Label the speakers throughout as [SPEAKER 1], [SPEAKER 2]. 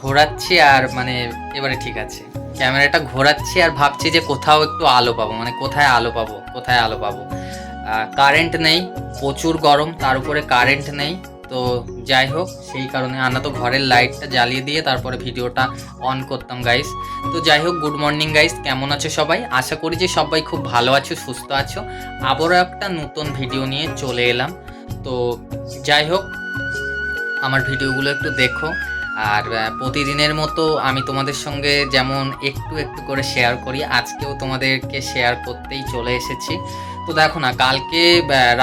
[SPEAKER 1] ঘোরাচ্ছি আর মানে এবারে ঠিক আছে। ক্যামেরাটা ঘোরাচ্ছি আর ভাবছি যে কোথাও একটু আলো পাবো মানে কোথায় আলো পাবো, কোথায় আলো পাবো। কারেন্ট নেই, প্রচুর গরম, তার উপরে কারেন্ট নেই। তো যাই হোক, সেই কারণে আনা তো ঘরের লাইটটা জ্বালিয়ে দিয়ে তারপরে ভিডিওটা অন করতাম গাইস তো যাই হোক গুড মর্নিং গাইস কেমন আছো সবাই? আশা করি যে সবাই খুব ভালো আছো, সুস্থ আছো। আবারও একটা নতুন ভিডিও নিয়ে চলে এলাম। তো যাই হোক, আমার ভিডিওগুলো একটু দেখো। আর প্রতিদিনের মতো আমি তোমাদের সঙ্গে যেমন একটু একটু করে শেয়ার করি। আজকেও তোমাদেরকে শেয়ার করতেই চলে এসেছি। তো দেখো না, কালকে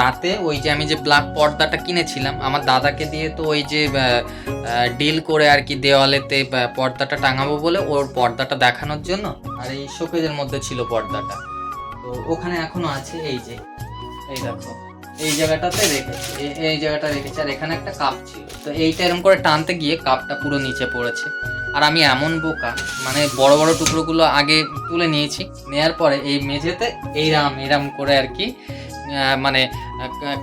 [SPEAKER 1] রাতে ওই যে আমি যে ব্ল্যাক পর্দাটা কিনেছিলাম, আমার দাদাকে দিয়ে তো ওই যে ডিল করে আর কি দেওয়ালেতে পর্দাটা টাঙাবো বলে ওর পর্দাটা দেখানোর জন্য, আর এই শোকেজের মধ্যে ছিল পর্দাটা। তো ওখানে এখনও আছে, এই যে, এই দেখো। এই জায়গাটাতে রেখেছি এই জায়গাটা রেখেছি। আর এখানে একটা কাপ ছিল। তো এইটা এরকম করে টানতে গিয়ে কাপটা পুরো নিচে পড়েছে। আর আমি এমন বোকা মানে বড় বড় টুকরোগুলো আগে তুলে নিয়েছি। নেয়ার পরে এই মেঝেতে এইরাম এইরাম করে আর কি মানে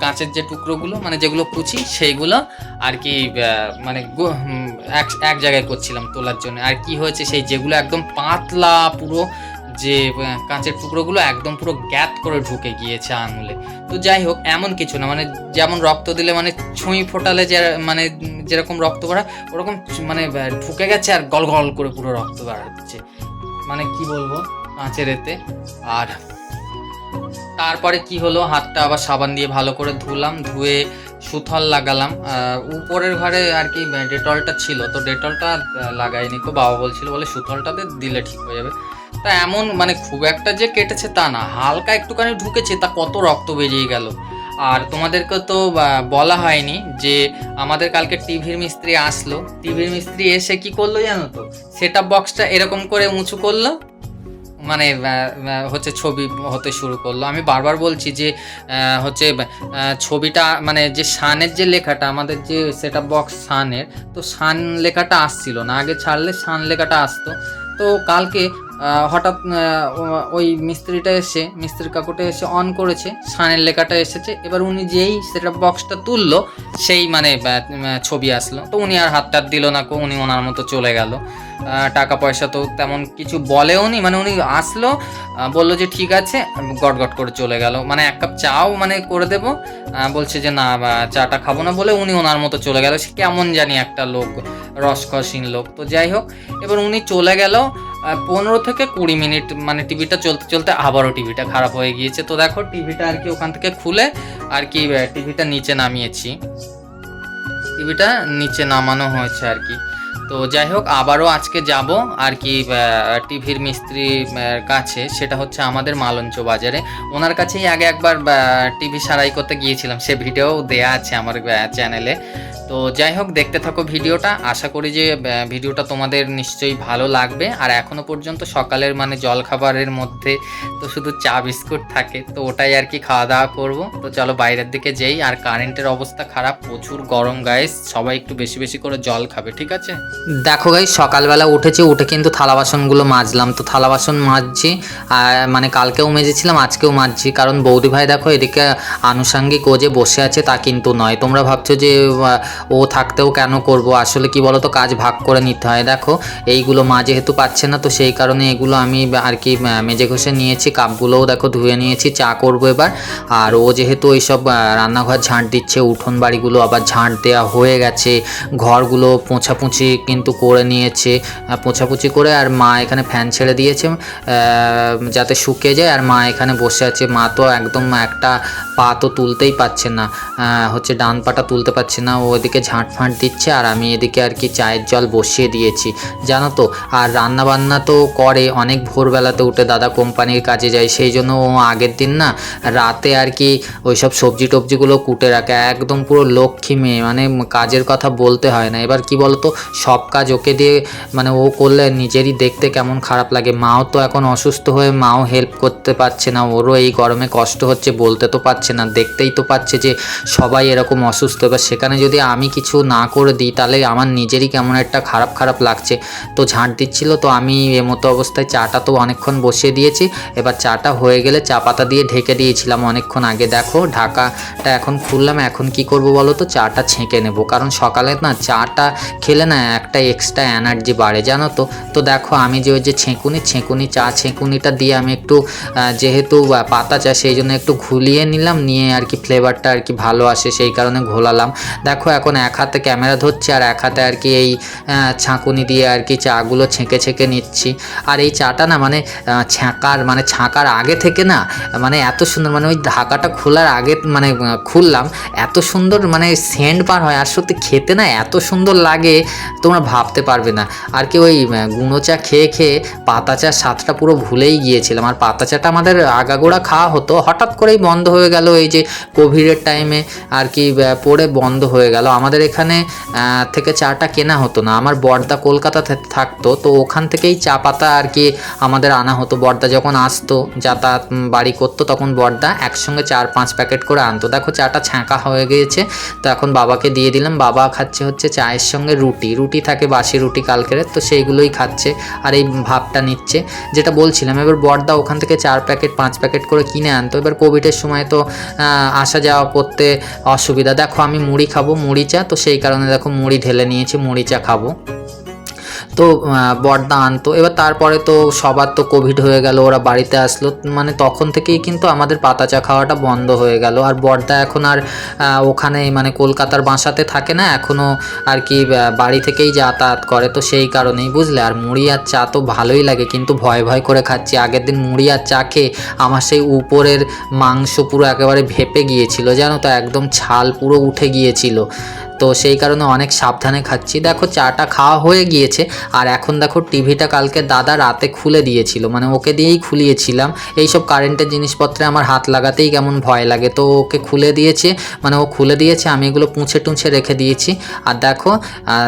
[SPEAKER 1] কাঁচের যে টুকরোগুলো মানে যেগুলো কুচি, সেইগুলো আর কি মানে এক এক জায়গায় করছিলাম তোলার জন্য। আর কি হয়েছে, সেই যেগুলো একদম পাতলা পুরো যে কাঁচের টুকরোগুলো একদম পুরো গ্যাত করে ঢুকে গিয়েছে আঙুলে। তো যাই হোক, এমন কিছু না মানে যেমন রক্ত দিলে মানে ছুঁই ফোটালে যে মানে যেরকম রক্ত বেড়া, ওরকম মানে ঢুকে গেছে আর গল গল করে পুরো রক্ত বেড়াচ্ছে। মানে কি বলব কাঁচের এতে? আর তারপরে কি হলো? হাতটা আবার সাবান দিয়ে ভালো করে ধুলাম, ধুয়ে সুথল লাগালাম। উপরের ঘরে আর কি ডেটলটা ছিল, তো ডেটলটা লাগাইনি। তো বাবা বলছিল, বলে সুথলটাতে দিলে ঠিক হয়ে যাবে। তা এমন মানে খুব একটা যে কেটেছে তা না, হালকা একটুখানি ঢুকেছে, তা কত রক্ত বেরিয়ে গেল। আর তোমাদেরকে তো বলা হয়নি যে আমাদের কালকে টিভির মিস্ত্রি আসলো। টিভির মিস্ত্রি এসে কি করল জানো তো? সেট বক্সটা এরকম করে উঁচু করল মানে হচ্ছে ছবি হতে শুরু করল। আমি বারবার বলছি যে হচ্ছে ছবিটা মানে যে সানের যে লেখাটা, আমাদের যে সেট বক্স সানের, তো সান লেখাটা আসছিল না। আগে ছাড়লে সান লেখাটা আসতো। তো কালকে হঠাৎ ওই মিস্ত্রিটা এসে, মিস্ত্রি কাকুটা এসে অন করেছে, সানের লেখাটা এসেছে, এবার উনি যেই সেটা বক্সটা তুললো, সেই মানে ছবি আসলো। তো উনি আর হাত টাত দিল না কো, উনি ওনার মতো চলে গেল। টাকা পয়সা তো তেমন কিছু বলেও নি। মানে উনি আসলো বলল যে, ঠিক আছে। গট গট করে চলে গেল। মানে এক কাপ চাও মানে করে দেবো। বলছে যে, না চাটা খাব না, বলে উনি ওনার মতো চলে গেল। সে কেমন জানি একটা লোক রসকসীন লোক। তো যাই হোক, এবার উনি চলে গেল। পনেরো থেকে কুড়ি মিনিট মানে টিভিটা চলতে চলতে আবারও টিভিটা খারাপ হয়ে গিয়েছে। তো দেখো, টিভিটা আর কি ওখান থেকে খুলে আর কি টিভিটা নিচে নামিয়েছি। টিভিটা নিচে নামানো হয়েছে আর কি। তো যাই হোক, আবারও আজকে যাব আর কি টিভির মিস্ত্রি কাছে, সেটা হচ্ছে আমাদের মালঞ্চ বাজারে। ওনার কাছেই আগে একবার টিভি সারাই করতে গিয়েছিলাম। সে ভিডিও দেয়া আছে আমার চ্যানেলে তো যাই হোক, দেখতে থাকো ভিডিওটা। আশা করি যে ভিডিওটা তোমাদের নিশ্চয়ই ভালো লাগবে। আর এখনও পর্যন্ত সকালের মানে জলখাবারের মধ্যে তো শুধু চা বিস্কুট থাকে, তো ওটাই আর কি খাওয়া দাওয়া করব। তো চলো বাইরের দিকে যেই, আর কারেন্টের অবস্থা খারাপ, প্রচুর গরম গাইস সবাই একটু বেশি বেশি করে জল খাবে, ঠিক আছে? দেখো গাইস সকালবেলা উঠেছি, উঠে কিন্তু থালা বাসনগুলো মাজলাম। তো থালা বাসন মাজছি, আর মানে কালকেও মেজেছিলাম, আজকেও মাজছি। কারণ বৌদি ভাই দেখো, এদিকে আনুষাঙ্গিক ও যে বসে আছে তা কিন্তু নয়। তোমরা ভাবছ যে ও থাকতেও কেন করব? আসলে কি বলতো কাজ ভাগ করে নিতে হয়। দেখো এইগুলো মা যেহেতু পাচ্ছে না তো সেই কারণে এগুলো আমি আর কি মেজে ঘষে নিয়েছি কাপগুলোও দেখো ধুয়ে নিয়েছি চা করব এবার। আর ও যেহেতু ওইসব আহ, রান্নাঘর ঝাঁট দিচ্ছে উঠোন বাড়িগুলো আবার ঝাঁট দেওয়া হয়ে গেছে ঘরগুলো পোঁছাপুঁছি কিন্তু করে নিয়েছে পোঁছাপুঁছি করে আর মা এখানে ফ্যান ছেড়ে দিয়েছে যাতে শুকিয়ে যায়। আর মা এখানে বসে আছে মা তো একদম একটা পা তো তুলতেই পারছে না হচ্ছে ডান পাটা তুলতে পারছে না ও ঝাঁট ফাঁট দিচ্ছে আর আমি এদিকে আর কি চায়ের জল বসিয়ে দিয়েছি। জানো তো, আর রান্নাবান্না তো করে, অনেক ভোরবেলাতে উঠে দাদা কোম্পানির কাজে যায়, সেই জন্য ও আগের দিন না রাতে আর কি ওইসব সবজি টবজিগুলো কুটে রাখে, একদম পুরো লক্ষ্মী মেয়ে মানে কাজের কথা বলতে হয় না। এবার কি বলতো, সব কাজ ওকে দিয়ে মানে ও করলে নিজেরই দেখতে কেমন খারাপ লাগে। মাও তো এখন অসুস্থ হয়ে মাও হেল্প করতে পারছে না, ওরও এই গরমে কষ্ট হচ্ছে, বলতে তো পারছে না, দেখতেই তো পাচ্ছে যে সবাই এরকম অসুস্থ। এবার সেখানে যদি আমি আমি কিছু না করে দিই, তাহলে আমার নিজেরই কেমন একটা খারাপ খারাপ লাগছে। তো ঝাঁট দিচ্ছিল, তো আমি এমতো অবস্থায় চাটা তো অনেকক্ষণ বসিয়ে দিয়েছি। এবার চাটা হয়ে গেলে চা পাতা দিয়ে ঢেকে দিয়েছিলাম অনেকক্ষণ আগে। দেখো ঢাকাটা এখন খুললাম, এখন কি করব বলো তো? চাটা ছেঁকে নেব, কারণ সকালে না চাটা খেলে না একটা এক্সট্রা এনার্জি বাড়ে, জানো তো? তো দেখো আমি যে ওই যে ছেঁকুনি ছেঁকুনি, চা ছেঁকুনিটা দিয়ে আমি একটু যেহেতু পাতা চা সেই জন্য একটু ঘুলিয়ে নিলাম, নিয়ে আর কি ফ্লেভারটা আর কি ভালো আসে, সেই কারণে ঘোলালাম। দেখো এখন এক হাতে ক্যামেরা ধরছি আর এক হাতে আর কি এই ছাঁকুনি দিয়ে আর কি চাগুলো ছেঁকে ছেঁকে নিচ্ছি। আর এই চাটা না মানে আহ, ছ্যাঁকার মানে ছাঁকার আগে থেকে না মানে এত সুন্দর মানে ওই ঢাকাটা খোলার আগে মানে খুললাম এত সুন্দর মানে সেন্ট পার হয়। আর সত্যি খেতে না এত সুন্দর লাগে তোমরা ভাবতে পারবে না। আর কি ওই গুঁড়ো চা খেয়ে খেয়ে পাতা চার স্বাদটা পুরো ভুলেই গিয়েছিলাম। আর পাতা চাটা আমাদের আগাগোড়া খাওয়া হতো হঠাৎ করেই বন্ধ হয়ে গেল। এই যে কোভিডের টাইমে আর কি পড়ে বন্ধ হয়ে গেল। আমাদের এখানে থেকে চাটা কেনা হতো না। আমার বর্দা কলকাতাতে থাকতো, তো ওখান থেকেই চা পাতা আর কি আমাদের আনা হতো। বর্দা যখন আসতো, যাতায়াত বাড়ি করতো, তখন বর্দা একসঙ্গে চার পাঁচ প্যাকেট করে আনতো। দেখো চাটা ছাঁকা হয়ে গিয়েছে, তো এখন বাবাকে দিয়ে দিলাম। বাবা খাচ্ছে হচ্ছে চায়ের সঙ্গে রুটি। রুটি থাকে বাসি রুটি কালকের তো সেইগুলোই খাচ্ছে আর এই ভাবটা নিচ্ছে। যেটা বলছিলাম, এবার বর্দা ওখান থেকে চার প্যাকেট, পাঁচ প্যাকেট করে কিনে আনতো। এবার কোভিডের সময় তো আসা যাওয়া করতে অসুবিধা। দেখো আমি মুড়ি খাব, মুড়ি চা তো সেই কারণে দেখো মুড়ি ঢেলে নিয়েছি মুড়ি চা খাব। তো বর্দা আনতো এবার তারপরে তো সবার তো কোভিড হয়ে গেল, ওরা বাড়িতে আসলো। মানে তখন থেকেই কিন্তু আমাদের পাতা চা খাওয়াটা বন্ধ হয়ে গেল। আর বর্দা এখন আর ওখানে মানে কলকাতার বাসাতে থাকে না এখনও আর কি বাড়ি থেকেই যাতায়াত করে। তো সেই কারণেই বুঝলে, আর মুড়ি আর চা তো ভালোই লাগে, কিন্তু ভয় ভয় করে খাচ্ছি। আগের দিন মুড়ি আর চা খেয়ে আমার সেই উপরের মাংস পুরো একেবারে ভেপে গিয়েছিল, জানো তো, একদম ছাল পুরো উঠে গিয়েছিল। তো সেই কারণে অনেক সাবধানে খাচ্ছি। দেখো চাটা খাওয়া হয়ে গিয়েছে আর এখন দেখো টিভিটা কালকে দাদা রাতে খুলে দিয়েছিল। মানে ওকে দিয়েই খুলিয়েছিলাম। এইসব কারেন্টের জিনিসপত্রে আমার হাত লাগাতেই কেমন ভয় লাগে। তো ওকে খুলে দিয়েছে। মানে ও খুলে দিয়েছে, আমি এগুলো পুঁছে টুঁছে রেখে দিয়েছি। আর দেখো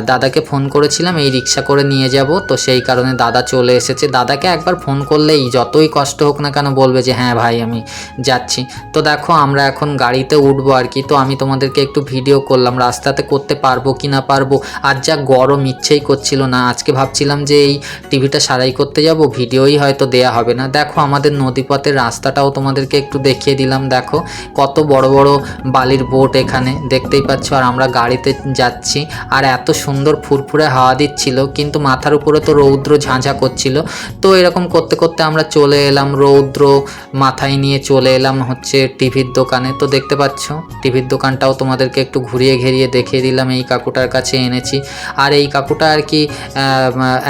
[SPEAKER 1] দাদাকে ফোন করেছিলাম, এই রিক্সা করে নিয়ে যাব। তো সেই কারণে দাদা চলে এসেছে। দাদাকে একবার ফোন করলেই যতই কষ্ট হোক না কেন বলবে যে হ্যাঁ ভাই, আমি যাচ্ছি। তো দেখো, আমরা এখন গাড়িতে উঠবো আর কি। তো আমি তোমাদেরকে একটু ভিডিও করলাম। রাস্তাতে করতে পারব কি না পারব। আর যা গরম ইচ্ছেই করছিল না। আজকে ভাবছিলাম যে এই টিভিটা সারাই করতে যাব, ভিডিওই হয়তো দেয়া হবে না। দেখো, আমাদের নদীপথের রাস্তাটাও তোমাদেরকে একটু দেখিয়ে দিলাম, দেখো। কত বড় বড় বালির বোট এখানে, দেখতেই পাচ্ছ। আর আমরা গাড়িতে যাচ্ছি। আর এত সুন্দর ফুরফুরে হাওয়া দিচ্ছিল, কিন্তু মাথার উপরে তো রৌদ্র ঝাঁঝা করছিল। তো এরকম করতে করতে আমরা চলে এলাম, রৌদ্র মাথায় নিয়ে চলে এলাম হচ্ছে টিভির দোকানে। তো দেখতে পাচ্ছ, টিভির দোকানটাও তোমাদেরকে একটু ঘুরিয়ে ঘেরিয়ে দেখিয়ে দিলাম, এই কাকুটার কাছে এনেছি। আর এই কাকুটা আর কি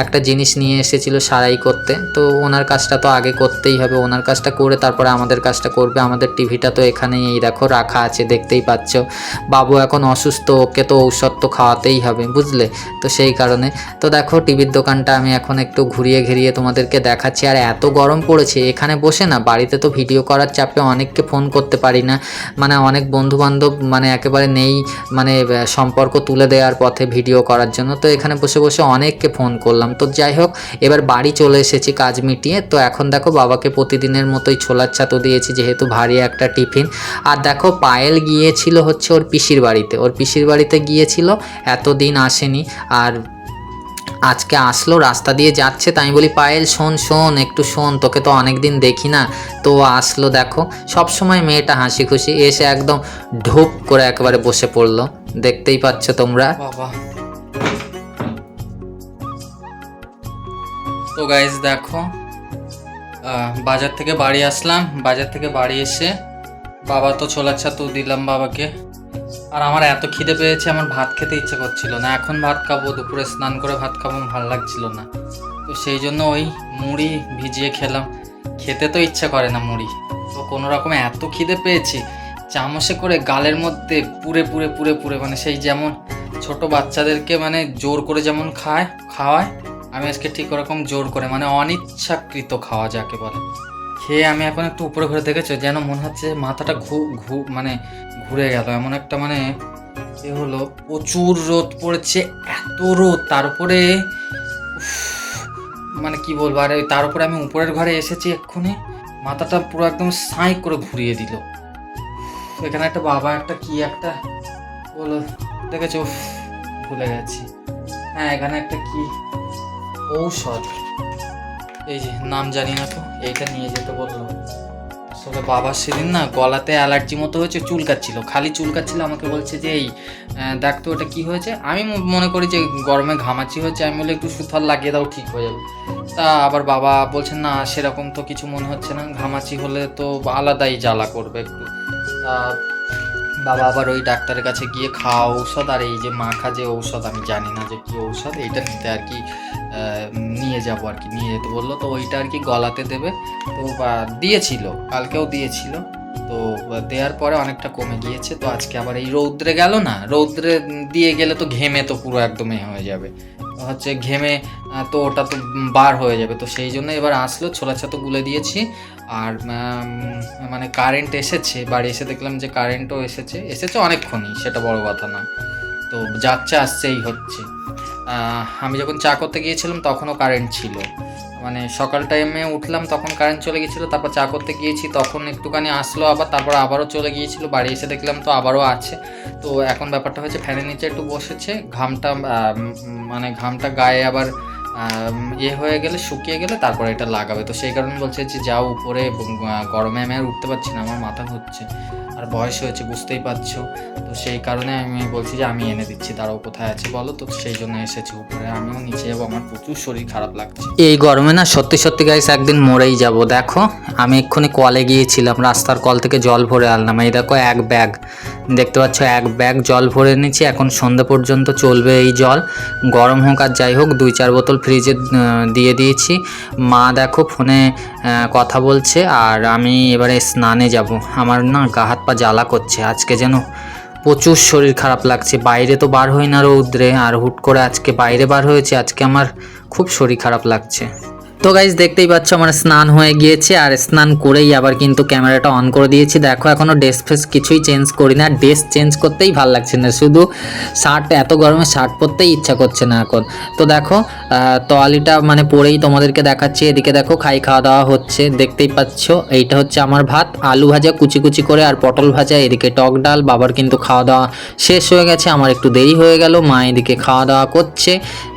[SPEAKER 1] একটা জিনিস নিয়ে এসেছিল সারাই করতে। তো ওনার কাজটা তো আগে করতেই হবে। ওনার কাজটা করে তারপরে আমাদের কাজটা করবে। আমাদের টিভিটা তো এখানেই, এই দেখো, রাখা আছে, দেখতেই পাচ্ছ। বাবু এখন অসুস্থ, ওকে তো ঔষধ তো খাওয়াতেই হবে, বুঝলে? তো সেই কারণে। তো দেখো, টিভির দোকানটা আমি এখন একটু ঘুরিয়ে ঘিরিয়ে তোমাদেরকে দেখাচ্ছি। আর এত গরম পড়েছে, এখানে বসে না, বাড়িতে তো ভিডিও করার চাপে অনেককে ফোন করতে পারি না। মানে অনেক বন্ধু বান্ধব মানে একেবারে নেই মানে সম্পর্ক তুলে দেওয়ার পথে ভিডিও করার জন্য। তো এখানে বসে বসে অনেককে ফোন করলাম। তো যাই হোক, এবার বাড়ি চলে এসেছি কাজ মিটিয়ে। তো এখন দেখো বাবাকে প্রতিদিনের মতোই ছোলার ছাতু দিয়েছি, যেহেতু ভারী একটা টিফিন। আর দেখো পায়েল গিয়েছিল হচ্ছে ওর পিসির বাড়িতে। ওর পিসির বাড়িতে গিয়েছিল, এতদিন আসেনি। আর আজকে আসলো, রাস্তা দিয়ে যাচ্ছে, তাই বলি, পায়েল, শোন শোন, একটু শোন, তোকে তো অনেক দিন দেখি না। তো আসলো, দেখো সব সময় মেয়েটা হাসি খুশি, এসে একদম ঢোপ করে একেবারে বসে পড়ল। দেখতেই পাচ্ছ তোমরা। তো গাইজ দেখো বাজার থেকে বাড়ি আসলাম, বাজার থেকে বাড়ি এসে বাবা তো ছোলার ছাতু দিলাম বাবাকে। আর আমার এত খিদে পেয়েছে, আমার ভাত খেতে ইচ্ছে করছিল না। এখন ভাত খাব, দুপুরে স্নান করে ভাত খাব ভালো লাগছিল না। তো সেই জন্য ওই মুড়ি ভিজিয়ে খেলাম। খেতে তো ইচ্ছা করে না মুড়ি। তো কোনো রকমে এত খিদে পেয়েছি, চামচে করে গালের মধ্যে পুরে পুরে পুরে পুরে মানে সেই যেমন ছোট বাচ্চাদেরকে মানে জোর করে যেমন খায়, খাওয়ায়, আমি আজকে ঠিক ওরকম জোর করে মানে অনিচ্ছাকৃত খাওয়া যাকে বলে। খেয়ে আমি এখন একটু উপরে ঘুরে দেখেছ, যেন মনে হচ্ছে মাথাটা ঘু ঘু মানে ঘুরে গেল। এমন একটা মানে এ হলো, প্রচুর রোদ পড়েছে, এত রোদ। তার উপরে মানে কি বলব, আর তার উপরে আমি উপরের ঘরে এসেছি এক্ষুনি। মাথাটা পুরো একদম সাঁই করে ঘুরিয়ে দিল। এখানে একটা বাবা, একটা কি, একটা বলো, দেখেছ? ভুলে গেছি। হ্যাঁ এখানে একটা কি? ঔষধ। এই যে, নাম জানি না তো, এইটা নিয়ে যেতে বলল। আসলে বাবার সেদিন না গলাতে অ্যালার্জি মতো হয়েছে চুলকাচ্ছিল। খালি চুলকাচ্ছিল আমাকে বলছে যে এই আহ, দেখ তো ওটা কি হয়েছে? আমি মনে করি যে গরমে ঘামাচি হয়েছে আমি বলে একটু সুথার লাগিয়ে দাও ঠিক হয়ে যাবে। তা আবার বাবা বলছেন না সেরকম তো কিছু মনে হচ্ছে না ঘামাচি হলে তো আলাদাই জ্বালা করবে একটু। তা বাবা আবার ওই ডাক্তারের কাছে গিয়ে খাওয়া ঔষধ আর এই যে মাখা যে ঔষধ আমি জানি না যে কী ঔষধ এইটা নিতে আর কি নিয়ে যাব আর কি। নিয়ে যেতে বলল, তো ওইটা আর কি গলাতে দেবে। তো দিয়েছিল, কালকেও দিয়েছিল। তো দেওয়ার পরে অনেকটা কমে গিয়েছে। তো আজকে আবার এই রৌদ্রে গেল না, রৌদ্রে দিয়ে গেলে তো ঘেমে তো পুরো একদমই হয়ে যাবে। হচ্ছে ঘেমে তো ওটা তো বার হয়ে যাবে। তো সেই জন্য এবার আসলো, ছোলা ছাতো গুলে দিয়েছি। আর মানে কারেন্ট এসেছে, বাড়ি এসে দেখলাম যে কারেন্টও এসেছে। এসেছে অনেকক্ষণই, সেটা বড় কথা না। তো যাচ্ছে আসছে এই হচ্ছে। আমি যখন চা করতে গিয়েছিলাম তখনও কারেন্ট ছিল। মানে সকাল টাইমে উঠলাম, তখন কারেন্ট চলে গিয়েছিল, তারপর চা করতে গিয়েছি, তখন একটুখানি আসলো আবার, তারপর আবারও চলে গিয়েছিল, বাড়ি এসে দেখলাম তো আবারও আছে। তো এখন ব্যাপারটা হয়েছে, ফ্যানের নিচে একটু বসেছে, ঘামটা মানে ঘামটা গায়ে আবার ইয়ে হয়ে গেলে, শুকিয়ে গেলে তারপরে এটা লাগাবে। তো সেই কারণে বলছে যে যাও উপরে গরমে আমি আর উঠতে পারছি না, আমার মাথা ঘুরছে। আর বয়স হয়েছে, বুঝতেই পারছ? তো সেই কারণে আমি বলছি যে আমি এনে দিচ্ছি তারাও কোথায় আছে বলো? তো সেই জন্য এসেছি উপরে, আমিও নিচে যাব, আমার প্রচুর শরীর খারাপ লাগছে। এই গরমে না, সত্যি সত্যি গাইস একদিন মরেই যাব, দেখো। আমি এক্ষুনি কলে গিয়েছিলাম, রাস্তার কল থেকে জল ভরে আনলাম, এই দেখো এক ব্যাগ। দেখতে পাচ্ছ, এক ব্যাগ জল ভরে নিয়েছি এখন সন্ধ্যে পর্যন্ত চলবে এই জল। গরম হোক আর যাই হোক, দুই চার বোতল ফ্রিজে দিয়ে দিয়েছি। মা দেখো ফোনে কথা বলছে, আর আমি এবারে স্নানে যাব। আমার না গা হাত পা জ্বালা করছে। আজকে যেন প্রচুর শরীর খারাপ লাগছে। বাইরে তো বার হই না রৌদ্রে, আর হুট করে আজকে বাইরে বার হয়েছে, আজকে আমার খুব শরীর খারাপ লাগছে। তো গাইজ দেখতেই পাচ্ছ আমার স্নান হয়ে গিয়েছে, আর স্নান করেই আবার কিন্তু ক্যামেরাটা অন করে দিয়েছি। দেখো, এখনও ড্রেস ফ্রেস কিছুই চেঞ্জ করি না। ড্রেস চেঞ্জ করতেই ভালো লাগছে না। শুধু শার্ট এত গরমে শার্ট পরতেই ইচ্ছা করছে না এখন। তো দেখো তোয়ালিটা মানে পরেই তোমাদেরকে দেখাচ্ছি। এদিকে দেখো, খাই খাওয়া দাওয়া হচ্ছে। দেখতেই পাচ্ছ, এইটা হচ্ছে আমার ভাত। আলু ভাজা কুচি কুচি করে আর পটল ভাজা, এদিকে টক ডাল, বাবার কিন্তু খাওয়া দাওয়া শেষ হয়ে গেছে। আমার একটু দেরি হয়ে গেল, মা এদিকে খাওয়া দাওয়া করছে।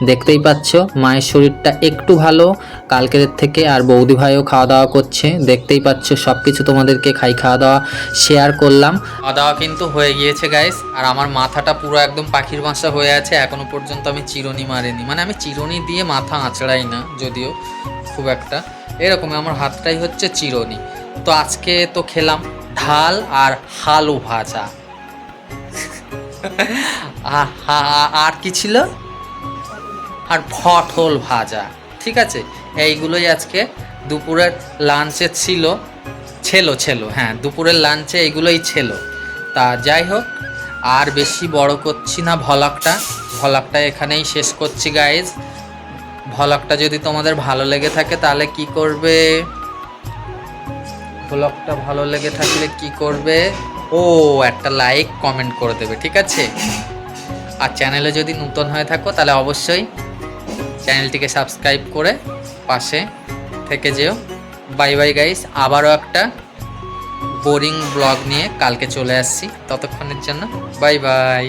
[SPEAKER 1] দেখতেই পাচ্ছ, মায়ের শরীরটা একটু ভালো। কালকের থেকে আর বৌদি ভাইও খাওয়া দাওয়া করছে। দেখতেই পাচ্ছ সব কিছু তোমাদেরকে খাই খাওয়া দাওয়া শেয়ার করলাম। খাওয়া দাওয়া কিন্তু হয়ে গিয়েছে গাইস আর আমার মাথাটা পুরো একদম পাখির বাসা হয়ে আছে। এখনও পর্যন্ত আমি চিরুনি মারিনি। মানে আমি চিরুনি দিয়ে মাথা আঁচড়াই না, যদিও খুব একটা। এরকম আমার হাতটাই হচ্ছে চিরুনি। তো আজকে তো খেলাম ঢাল আর হালু ভাজা। আর কি ছিল? আর পটল ভাজা। ঠিক আছে? এইগুলোই আজকে দুপুরের লাঞ্চে ছিল। ছিল ছিল হ্যাঁ দুপুরের লাঞ্চে এইগুলোই ছিল। তা যাই হোক, আর বেশি বড় করছি না ভলকটা ভলকটা এখানেই শেষ করছি গাইজ ভলকটা যদি তোমাদের ভালো লেগে থাকে তাহলে কি করবে? ভ্লগটা ভালো লেগে থাকলে কি করবে? ও, একটা লাইক কমেন্ট করে দেবে, ঠিক আছে? আর চ্যানেলে যদি নতুন হয়ে থাকো তাহলে অবশ্যই চ্যানেলটিকে সাবস্ক্রাইব করে পাশে থেকে যেও। বাই বাই গাইস আবারও একটা বোরিং ব্লগ নিয়ে কালকে চলে আসছি। ততক্ষণের জন্য বাই বাই